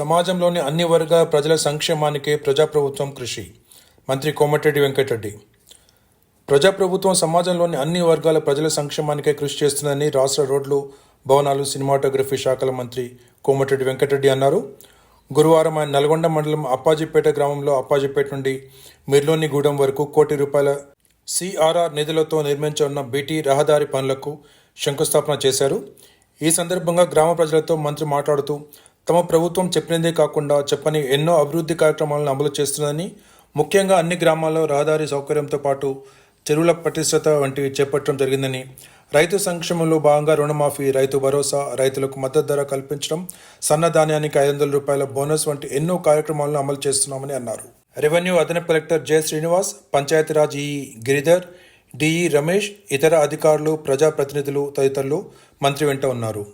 సమాజంలోని అన్ని వర్గాల ప్రజల సంక్షేమానికే ప్రజాప్రభుత్వం కృషి. మంత్రి కోమటిరెడ్డి వెంకటరెడ్డి. ప్రజాప్రభుత్వం సమాజంలోని అన్ని వర్గాల ప్రజల సంక్షేమానికే కృషి చేస్తుందని రాష్ట్ర రోడ్లు భవనాలు సినిమాటోగ్రఫీ శాఖల మంత్రి కోమటిరెడ్డి వెంకటరెడ్డి అన్నారు. గురువారం ఆయన నల్గొండ మండలం అప్పాజిపేట గ్రామంలో అప్పాజిపేట నుండి మిర్లోనిగూడెం వరకు కోటి రూపాయల సిఆర్ఆర్ నిధులతో నిర్మించనున్న బీటీ రహదారి పనులకు శంకుస్థాపన చేశారు. ఈ సందర్భంగా గ్రామ ప్రజలతో మంత్రి మాట్లాడుతూ తమ ప్రభుత్వం చెప్పినదే కాకుండా చెప్పని ఎన్నో అభివృద్ధి కార్యక్రమాలను అమలు చేస్తుందని ముఖ్యంగా అన్ని గ్రామాల్లో రహదారి సౌకర్యంతో పాటు చెరువుల పటిష్టత వంటివి చేపట్టడం జరిగిందని రైతు సంక్షేమంలో భాగంగా రుణమాఫీ రైతు భరోసా రైతులకు మద్దతు ధర కల్పించడం సన్నధాన్యానికి ఐదు వందల రూపాయల బోనస్ వంటి ఎన్నో కార్యక్రమాలను అమలు చేస్తున్నామని అన్నారు. రెవెన్యూ అదనపు కలెక్టర్ జె శ్రీనివాస్ పంచాయతీరాజ్ ఈ గిరిధర్ డిఈ రమేష్ ఇతర అధికారులు ప్రజాప్రతినిధులు తదితరులు మంత్రి వెంట ఉన్నారు.